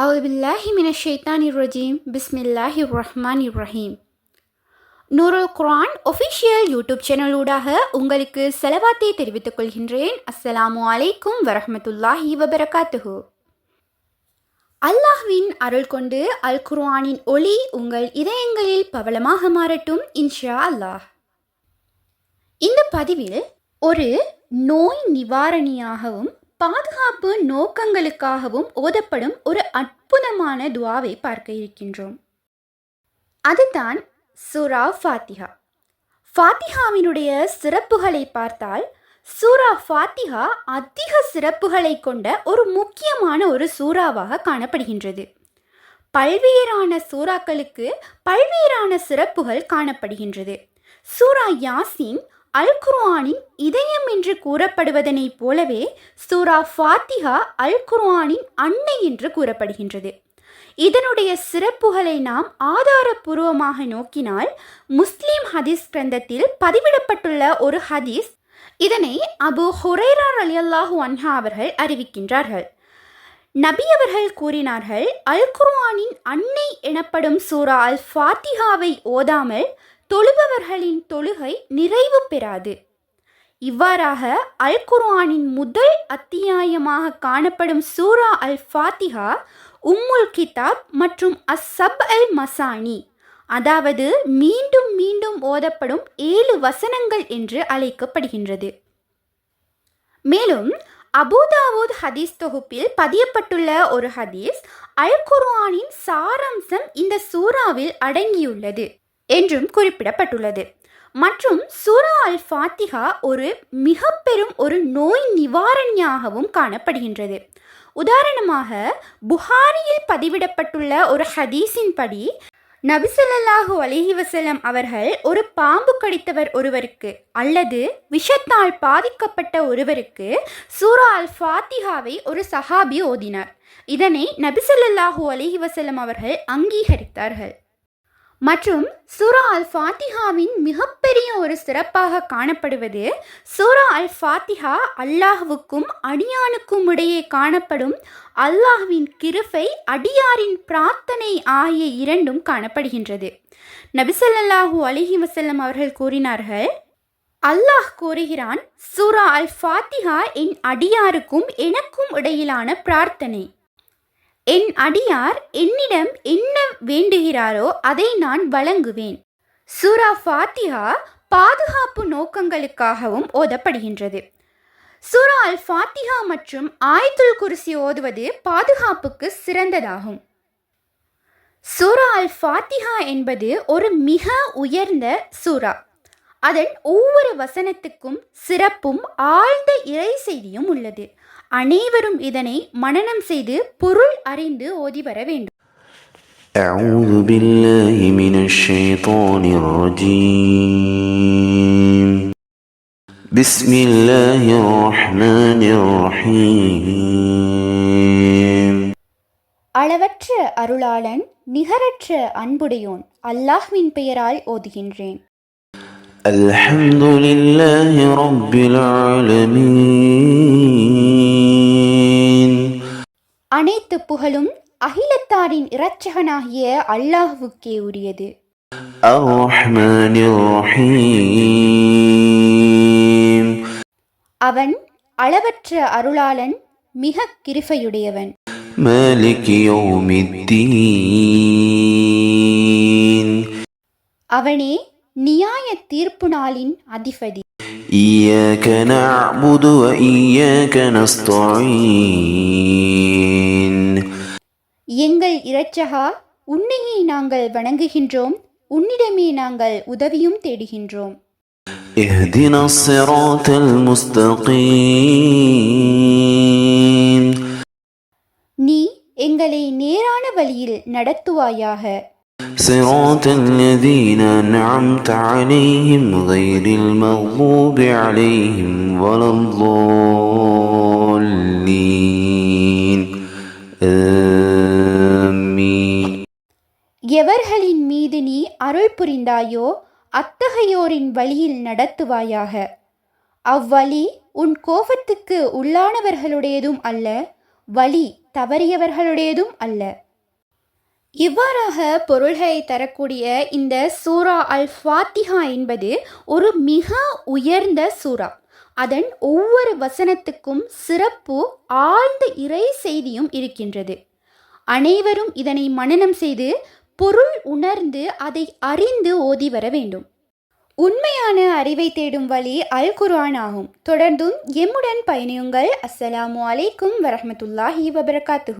அவுபில்லாஹிமினஷேத்தானிர்ரஜீம் பிஸ்மில்லாஹி ரஹ்மான் Ibrahim Noorul Quran official YouTube சேனலூடாக உங்களுக்கு செலவாத்தை தெரிவித்துக் கொள்கின்றேன். அஸ்ஸலாமு அலைக்கும் வரஹமத்துல்லாஹி வபரகாத்துஹு. அல்லாஹ்வின் அருள் கொண்டு அல் குர்ஆனின் ஒளி உங்கள் இதயங்களில் பவளமாக மாறட்டும் இன்ஷா அல்லாஹ். இந்த பதிவில் ஒரு நோய் நிவாரணியாகவும் பாதுகாப்பு நோக்கங்களுக்காகவும் ஓதப்படும் ஒரு அற்புதமான துவாவை பார்க்க இருக்கின்றோம். அதுதான் சூரா ஃபாத்திஹா. ஃபாத்திஹாவினுடைய சிறப்புகளை பார்த்தால் சூரா ஃபாத்திஹா அதிக சிறப்புகளை கொண்ட ஒரு முக்கியமான ஒரு சூறாவாக காணப்படுகின்றது. பல்வேறான சூறாக்களுக்கு பல்வேறான சிறப்புகள் காணப்படுகின்றது. சூரா யாசின் அல் குர்ஆனின் இதயம் என்று கூறப்படுவதனைப் போலவே சூரா ஃபாத்திஹா அல் குர்ஆனின் அன்னை என்று கூறப்படுகின்றது. இதனுடைய சிறப்புகளை நாம் ஆதாரபூர்வமாக நோக்கினால் முஸ்லிம் ஹதீஸ் கிரந்தத்தில் பதிவிடப்பட்டுள்ள ஒரு ஹதீஸ் இதனை அபு ஹுரைரா அலியல்லாஹு அன்ஹா அவர்கள் அறிவிக்கின்றார்கள். நபி அவர்கள் கூறினார்கள் அல் குர்ஆனின் அன்னை எனப்படும் சூரா அல் ஃபாத்திஹாவை ஓதாமல் தொழுபவர்களின் தொழுகை நிறைவு பெறாது. இவ்வாறாக அல் குர்ஆனின் முதல் அத்தியாயமாக காணப்படும் சூரா அல் ஃபாத்திஹா உம்முல் கிதாப் மற்றும் அஸ்ஸப் அல் மசானி அதாவது மீண்டும் மீண்டும் ஓதப்படும் ஏழு வசனங்கள் என்று அழைக்கப்படுகின்றது. மேலும் அபுதாவூத் ஹதீஸ் தொகுப்பில் பதியப்பட்டுள்ள ஒரு ஹதீஸ் அல் குர்ஆனின் சாராம்சம் இந்த சூறாவில் அடங்கியுள்ளது என்றும் குறிப்பிடப்பட்டுள்ளது. மற்றும் சூரா அல் ஃபாத்திஹா ஒரு மிக பெரும் ஒரு நோய் நிவாரணியாகவும் காணப்படுகின்றது. உதாரணமாக புகாரியில் பதிவிடப்பட்டுள்ள ஒரு ஹதீஸின் படி நபிசல்லாஹு அலிஹி வசலம் அவர்கள் ஒரு பாம்பு கடித்தவர் ஒருவருக்கு அல்லது விஷத்தால் பாதிக்கப்பட்ட ஒருவருக்கு சூரா அல் ஃபாத்திஹாவை ஒரு சஹாபி ஓதினார். இதனை நபிசல்லாஹு அலிஹி வசலம் அவர்கள் அங்கீகரித்தார்கள். மற்றும் சூரா அல் ஃபாத்திஹாவின் மிகப்பெரிய ஒரு சிறப்பாக காணப்படுவது சூரா அல் ஃபாத்திஹா அல்லாஹுவுக்கும் அடியானுக்கும் இடையே காணப்படும் அல்லாஹுவின் கிருஃபை அடியாரின் பிரார்த்தனை ஆகிய இரண்டும் காணப்படுகின்றது. நபிசல்லாஹூ அலிஹி வசல்லம் அவர்கள் கூறினார்கள் அல்லாஹ் கூறுகிறான் சூரா அல் ஃபாத்திஹா என் அடியாருக்கும் எனக்கும் இடையிலான பிரார்த்தனை. என் அடியார் என்னிடம் என்ன வேண்டுகிறாரோ அதை நான் வழங்குவேன். சூரா ஃபாத்திஹா பாதுகாப்பு நோக்கங்களுக்காகவும் ஓதப்படுகின்றது. சூரா அல் ஃபாத்திஹா மற்றும் ஆயத்துல் குருசி ஓதுவது பாதுகாப்புக்கு சிறந்ததாகும். சூரா அல் ஃபாத்திஹா என்பது ஒரு மிக உயர்ந்த சூரா. அதன் ஒவ்வொரு வசனத்துக்கும் சிறப்பும் ஆழ்ந்த இறை செய்தியும் உள்ளது. அனைவரும் இதனை மனனம் செய்து பொருள் அறிந்து ஓதி வர வேண்டும் أعوذ بالله من الشيطان الرجيم بسم الله الرحمن الرحيم அளவற்ற அருளாளன் நிகரற்ற அன்புடையோன் அல்லாஹ்வின் பெயரால் ஓதுகின்றேன் الحمد لله رب العالمين அனைத்து புகழும் அகிலத்தாரின் இரட்சகனாகிய அல்லாஹ்வுக்கே உரியது الرحمن الرحيم அவன் அளவற்ற அருளாளன் மிக கிருபையுடையவன் مالك يوم الدين அவனே நியாய தீர்ப்பு நாளின் அதிபதி إياك نعبد وإياك نستعين எங்கள் இரட்சகா உன்னையே நாங்கள் வணங்குகின்றோம் உன்னிடமே நாங்கள் உதவியும் தேடுகின்றோம் اهدنا الصراط المستقيم நீ எங்களை நேரான வழியில் நடத்துவாயாக صراط الذين أنعمت عليهم غير المغضوب عليهم ولا الضالين آمين எவர்களின் மீது நீ அருள் புரிந்தாயோ அத்தகையோரின் வழியில் நடத்துவாயாக அவ்வழி உன் கோபத்துக்கு உள்ளானவர்களுடையதும் அல்ல வழி தவறியவர்களுடையதும் அல்ல இவ்வாறாக பொருள்களை தரக்கூடிய இந்த சூரா அல் ஃபாத்திஹா என்பது ஒரு மிக உயர்ந்த சூரா. அதன் ஒவ்வொரு வசனத்துக்கும் சிறப்பு ஆழ்ந்த இறை செய்தியும் இருக்கின்றது. அனைவரும் இதனை மனனம் செய்து பொருள் உணர்ந்து அதை அறிந்து ஓதி வர வேண்டும். உண்மையான அறிவை தேடும் வழி அல் குர்ஆன் ஆகும். தொடர்ந்தும் எம்முடன் பயணியுங்கள். அஸ்ஸலாமு அலைக்கும் வரஹ்மத்துல்லாஹி வபரகாத்துஹு.